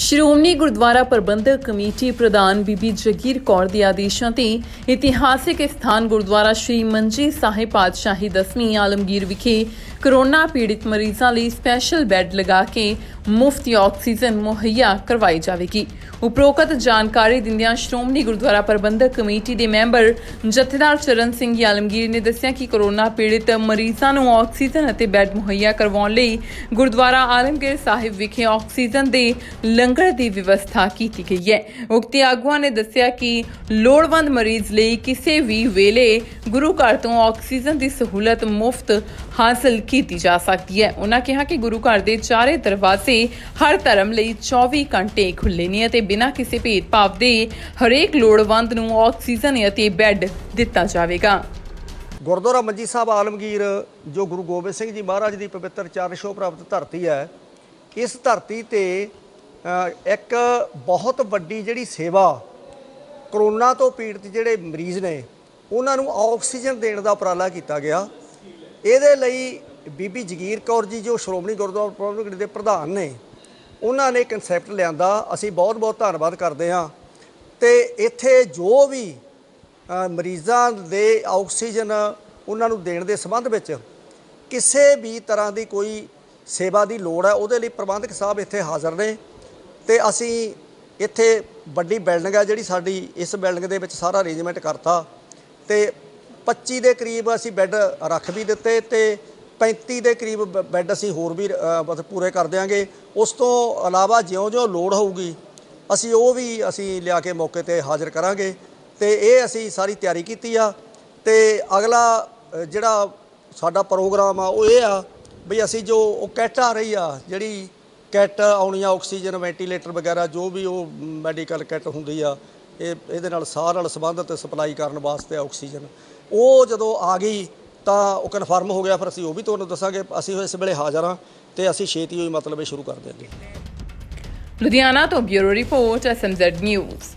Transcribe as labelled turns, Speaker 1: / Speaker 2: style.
Speaker 1: Shiromani Gurdwara Prabandhak committee ਪ੍ਰਧਾਨ ਬੀਬੀ ਜਗੀਰ ਕੌਰ ਦੇ ਆਦੇਸ਼ਾਂ ਤੇ ਇਤਿਹਾਸਿਕ ਸਥਾਨ ਗੁਰਦੁਆਰਾ ਸ਼੍ਰੀ ਮੰਜੀ ਸਾਹਿਬ ਪਾਤਸ਼ਾਹੀ ਦਸਵੀਂ ਆਲਮਗੀਰ ਵਿਖੇ ਕਰੋਨਾ ਪੀੜਿਤ ਮਰੀਜ਼ਾਂ ਲਈ ਸਪੈਸ਼ਲ ਬੈੱਡ ਲਗਾ ਕੇ ਮੁਫਤ ਆਕਸੀਜਨ ਮੁਹੱਈਆ ਕਰਵਾਈ ਜਾਵੇਗੀ। ਉਪਰੋਕਤ ਜਾਣਕਾਰੀ ਦਿੰਦਿਆਂ ਸ਼੍ਰੋਮਣੀ ਗੁਰਦੁਆਰਾ ਪ੍ਰਬੰਧਕ ਕਮੇਟੀ ਦੇ ਮੈਂਬਰ ਜਥੇਦਾਰ ਚਰਨ ਸਿੰਘ ਆਲਮਗੀਰ ਨੇ ਦੱਸਿਆ ਕਿ ਕੋਰੋਨਾ ਪੀੜਿਤ ਮਰੀਜ਼ਾਂ ਨੂੰ ਆਕਸੀਜਨ ਅਤੇ ਬੈੱਡ ਮੁਹੱਈਆ ਕਰਵਾਉਣ ਲਈ ਗੁਰਦੁਆਰਾ ਆਲਮਗੀਰ ਸਾਹਿਬ ਵਿਖੇ ਆਕਸੀਜਨ ਦੇ ਲੰਗਰ ਦੀ ਵਿਵਸਥਾ ਕੀਤੀ ਗਈ ਹੈ। ਉਕਤੀ ਆਗੂਆਂ ਨੇ ਦੱਸਿਆ ਕਿ ਲੋੜਵੰਦ ਮਰੀਜ਼ ਲਈ ਕਿਸੇ ਵੀ ਵੇਲੇ ਗੁਰੂ ਘਰ ਤੋਂ ਆਕਸੀਜਨ ਦੀ ਸਹੂਲਤ ਮੁਫਤ ਹਾਸਲ ਕੀਤੀ ਜਾ ਸਕਦੀ ਹੈ। ਉਹਨਾਂ ਕਿਹਾ ਕਿ ਗੁਰੂ ਘਰ ਦੇ ਚਾਰੇ ਦਰਵਾਜ਼ੇ ਹਰ ਧਰਮ ਲਈ 24 ਘੰਟੇ ਖੁੱਲ੍ਹੇ ਨੇ ਅਤੇ ਬਿਨਾਂ ਕਿਸੇ ਭੇਦਭਾਵ ਦੇ ਹਰੇਕ ਲੋੜਵੰਦ ਨੂੰ ਆਕਸੀਜਨ ਅਤੇ ਬੈੱਡ ਦਿੱਤਾ ਜਾਵੇਗਾ।
Speaker 2: ਗੁਰਦੁਆਰਾ ਮੰਜੀ ਸਾਹਿਬ ਆਲਮਗੀਰ, ਜੋ ਗੁਰੂ ਗੋਬਿੰਦ ਸਿੰਘ ਜੀ ਮਹਾਰਾਜ ਦੀ ਪਵਿੱਤਰ ਚਰਨ ਛੋਹ ਪ੍ਰਾਪਤ ਧਰਤੀ ਹੈ, ਇਸ ਧਰਤੀ ਤੇ ਇੱਕ ਬਹੁਤ ਵੱਡੀ ਜਿਹੜੀ ਸੇਵਾ, ਕਰੋਨਾ ਤੋਂ ਪੀੜਤ ਜਿਹੜੇ ਮਰੀਜ਼ ਨੇ, ਉਹਨਾਂ ਨੂੰ ਆਕਸੀਜਨ ਦੇਣ ਦਾ ਉਪਰਾਲਾ ਕੀਤਾ ਗਿਆ। ਇਹਦੇ ਲਈ ਬੀਬੀ ਜਗੀਰ ਕੌਰ ਜੀ, ਜੋ ਸ਼੍ਰੋਮਣੀ ਗੁਰਦੁਆਰਾ ਪ੍ਰਬੰਧਕ ਕਮੇਟੀ ਦੇ ਪ੍ਰਧਾਨ ਨੇ ਉਹਨਾਂ ਨੇ ਕਨਸੈਪਟ ਲਿਆਂਦਾ, ਅਸੀਂ ਬਹੁਤ ਬਹੁਤ ਧੰਨਵਾਦ ਕਰਦੇ ਹਾਂ। ਤੇ ਇੱਥੇ ਜੋ ਵੀ ਮਰੀਜ਼ਾਂ ਦੇ ਆਕਸੀਜਨ ਉਹਨਾਂ ਨੂੰ ਦੇਣ ਦੇ ਸੰਬੰਧ ਵਿੱਚ ਕਿਸੇ ਵੀ ਤਰ੍ਹਾਂ ਦੀ ਕੋਈ ਸੇਵਾ ਦੀ ਲੋੜ ਹੈ, ਉਹਦੇ ਲਈ ਪ੍ਰਬੰਧਕ ਸਾਹਿਬ ਇੱਥੇ ਹਾਜ਼ਰ ਨੇ। ਤੇ ਅਸੀਂ ਇੱਥੇ ਵੱਡੀ ਬਿਲਡਿੰਗ ਹੈ ਜਿਹੜੀ ਸਾਡੀ, ਇਸ ਬਿਲਡਿੰਗ ਦੇ ਵਿੱਚ ਸਾਰਾ ਅਰੇਂਜਮੈਂਟ ਕਰਤਾ। ਤੇ 25 ਦੇ ਕਰੀਬ ਅਸੀਂ ਬੈੱਡ ਰੱਖ ਵੀ ਦਿੱਤੇ ਤੇ 35 ਦੇ ਕਰੀਬ ਬ- ਬੈੱਡ ਅਸੀਂ ਹੋਰ ਵੀ ਮਤਲਬ ਪੂਰੇ ਕਰ ਦਿਆਂਗੇ। ਉਸ ਤੋਂ ਇਲਾਵਾ ਜਿਉਂ-ਜਿਉਂ ਲੋੜ ਹੋਊਗੀ, ਅਸੀਂ ਉਹ ਵੀ ਅਸੀਂ ਲਿਆ ਕੇ ਮੌਕੇ ਤੇ ਹਾਜ਼ਰ ਕਰਾਂਗੇ। ਤੇ ਇਹ ਅਸੀਂ ਸਾਰੀ ਤਿਆਰੀ ਕੀਤੀ ਆ। ਤੇ ਅਗਲਾ ਜਿਹੜਾ ਸਾਡਾ ਪ੍ਰੋਗਰਾਮ ਆ, ਉਹ ਇਹ ਆ ਵੀ ਅਸੀਂ ਜੋ ਉਹ ਕਿੱਟ ਆ ਰਹੀ ਆ, ਜਿਹੜੀ ਕਿੱਟ ਆਉਣੀ ਆ, ਆਕਸੀਜਨ, ਵੈਂਟੀਲੇਟਰ ਵਗੈਰਾ, ਜੋ ਵੀ ਉਹ ਮੈਡੀਕਲ ਕਿੱਟ ਹੁੰਦੀ ਆ, ਇਹ ਇਹਦੇ ਨਾਲ ਸਾਹ ਨਾਲ ਸੰਬੰਧਿਤ ਸਪਲਾਈ ਕਰਨ ਵਾਸਤੇ ਆਕਸੀਜਨ, ਉਹ ਜਦੋਂ ਆ ਗਈ ਤਾਂ ਉਹ ਕਨਫਰਮ ਹੋ ਗਿਆ, ਫਿਰ ਅਸੀਂ ਉਹ ਵੀ ਤੁਹਾਨੂੰ ਦੱਸਾਂਗੇ। ਅਸੀਂ ਇਸ ਵੇਲੇ ਹਾਜ਼ਰ ਹਾਂ ਤੇ ਅਸੀਂ ਛੇਤੀ ਹੋਈ ਮਤਲਬ ਇਹ ਸ਼ੁਰੂ ਕਰ ਦਿਆਂਗੇ।
Speaker 1: ਲੁਧਿਆਣਾ ਤੋਂ ਬਿਊਰੋ ਰਿਪੋਰਟ ਐਸਐਮਜ਼ੈਡ ਨਿਊਜ਼